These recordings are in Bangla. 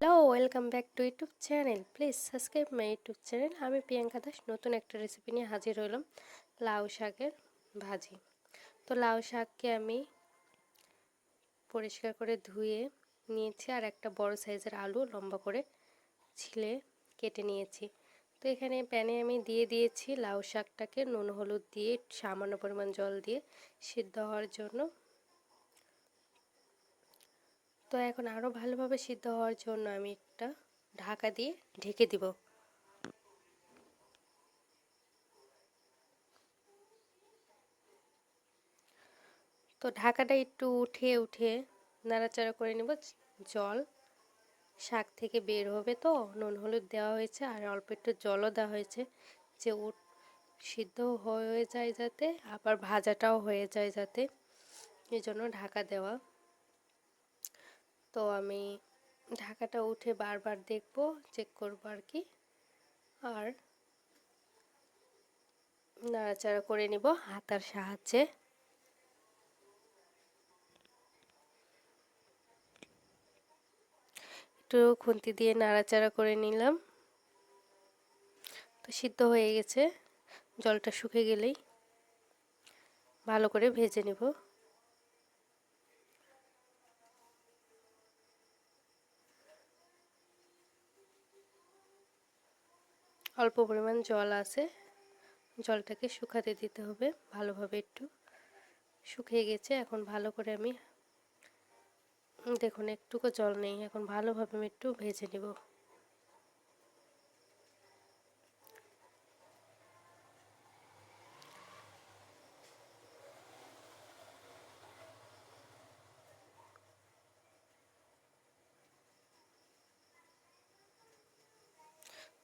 Hello welcome back to YouTube channel please subscribe my YouTube channel আমি প্রিয়াঙ্কা দাস, নতুন একটা রেসিপি নিয়ে হাজির হলাম লাউ শাকের ভাজি। তো লাউ শাককে আমি পরিষ্কার করে ধুয়ে নিয়েছি আর একটা বড় সাইজের আলু লম্বা করে ছিলে কেটে নিয়েছি। তো এখানে প্যানে আমি দিয়ে দিয়েছি লাউ শাকটাকে নুন, হলুদ দিয়ে সামান্য পরিমাণ জল দিয়ে সিদ্ধ হওয়ার জন্য তো এখন আরও ভালোভাবে সিদ্ধ হওয়ার জন্য আমি একটা ঢাকা দিয়ে ঢেকে দিব। তো ঢাকাটা একটু উঠে উঠে নাড়াচাড়া করে নেব। জল, শাক থেকে বের হবে তো, নুন, হলুদ দেওয়া হয়েছে আর অল্প একটু জলও দেওয়া হয়েছে। যে উঠ সিদ্ধ হয়ে যায় যাতে, আবার ভাজাটাও হয়ে যায় যাতে। এই জন্য ঢাকা দেওয়া তো আমি ঢাকাটা উঠে বারবার দেখব চেক করব আর কি। আর নাড়াচাড়া করে নিব হাতার সাহায্যে। একটু খুন্তি দিয়ে নাড়াচাড়া করে নিলাম। তো সিদ্ধ হয়ে গেছে, জলটা শুকে গেলেই ভালো করে ভেজে নেব। অল্প পরিমাণ জল আছে। জলটাকে শুকাতে দিতে হবে ভালোভাবে একটু। শুকিয়ে গেছে, এখন ভালো করে আমি, দেখুন একটুকু জল নেই, এখন ভালোভাবে আমি একটু ভেজে নেব।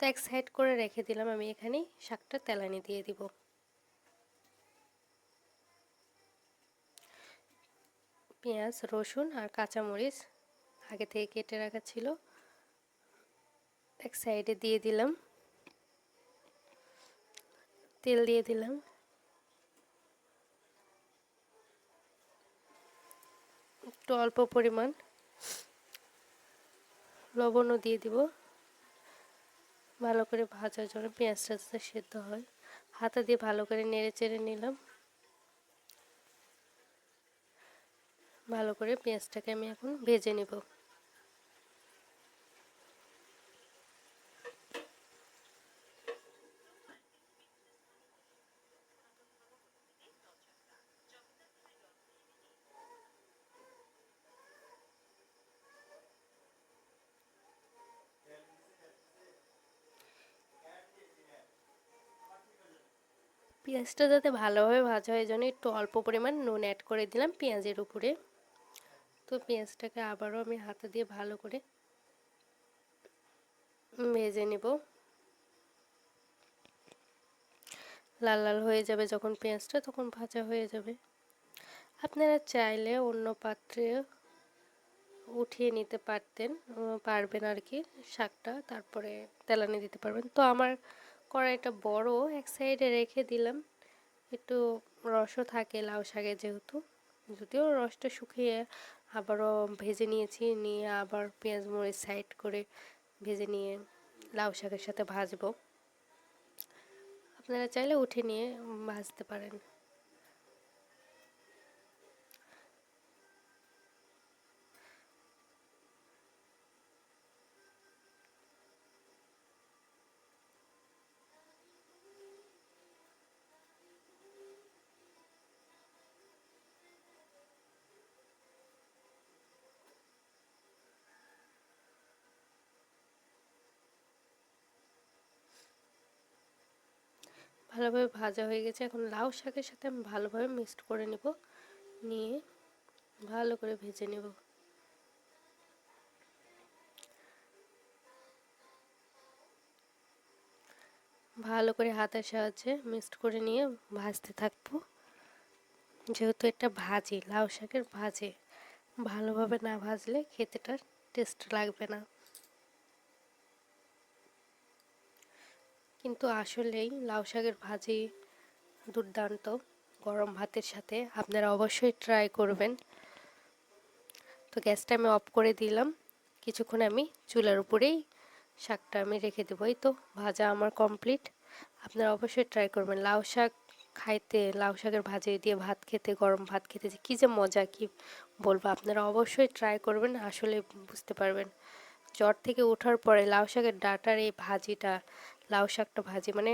তো এক সাইড করে রেখে দিলাম, আমি এখানে শাকটা তেলানি দিয়ে দিব। পেঁয়াজ, রসুন আর কাঁচামরিচ আগে থেকে কেটে রাখা ছিল। এক সাইডে দিয়ে দিলাম। তেল দিয়ে দিলাম। একটু অল্প পরিমাণ লবণও দিয়ে দিব। ভালো করে ভাজার জন্য পেঁয়াজটা সেদ্ধ হয়। হাতা দিয়ে ভালো করে নেড়ে চেড়ে নিলাম। ভালো করে পেঁয়াজটাকে আমি এখন ভেজে নেব। পেঁয়াজটা যাতে ভালোভাবে ভাজা হয় জন্য একটু অল্প পরিমাণ নুন অ্যাড করে দিলাম পেঁয়াজের উপরে। তো পেঁয়াজটাকে আবারও আমি হাতে দিয়ে ভালো করে ভেজে নেব। লাল লাল হয়ে যাবে যখন পেঁয়াজটা, তখন ভাজা হয়ে যাবে। আপনারা চাইলে অন্য পাত্রে উঠিয়ে নিতে পারতেন, পারবেন আর কি শাকটা, তারপরে তেলানি দিতে পারবেন। তো আমার কড়াইটা বড় এক সাইডে রেখে দিলাম। একটু রসও থাকে লাউ শাকে যেহেতু। যদিও রসটা শুকিয়ে আবারও ভেজে নিয়েছি, নিয়ে আবার পেঁয়াজ মরিচ সাইড করে ভেজে নিয়ে লাউ শাকের সাথে ভাজবো। আপনারা চাইলে উঠে নিয়ে ভাজতে পারেন। ভালোভাবে ভাজা হয়ে গেছে। এখন লাউ শাকের সাথে আমি ভালোভাবে মিক্সড করে নেব। নিয়ে ভালো করে ভেজে নেব। ভালো করে হাতের সাহায্যে মিক্সড করে নিয়ে ভাজতে থাকব। যেহেতু এটা ভাজি, লাউ শাকের ভাজে, ভালোভাবে না ভাজলে খেতেটার টেস্ট লাগবে না। কিন্তু আসলেই লাউ শাকের ভাজি দুর্দান্ত। গরম ভাতের সাথে আপনারা অবশ্যই ট্রাই করবেন। তো গ্যাসটা আমি অফ করে দিলাম। কিছুক্ষণ আমি চুলার উপরেই শাকটা আমি রেখে দেবো। এই তো ভাজা আমার কমপ্লিট আপনারা অবশ্যই ট্রাই করবেন। লাউ শাক খাইতে, লাউ শাকের ভাজি দিয়ে ভাত খেতে, গরম ভাত খেতে যে কী যে মজা, কি বলব? আপনারা অবশ্যই ট্রাই করবেন, আসলে বুঝতে পারবেন। জ্বর থেকে ওঠার পরে লাউ শাকের ডাটার এই ভাজিটা লাউ শাকটা ভাজি মানে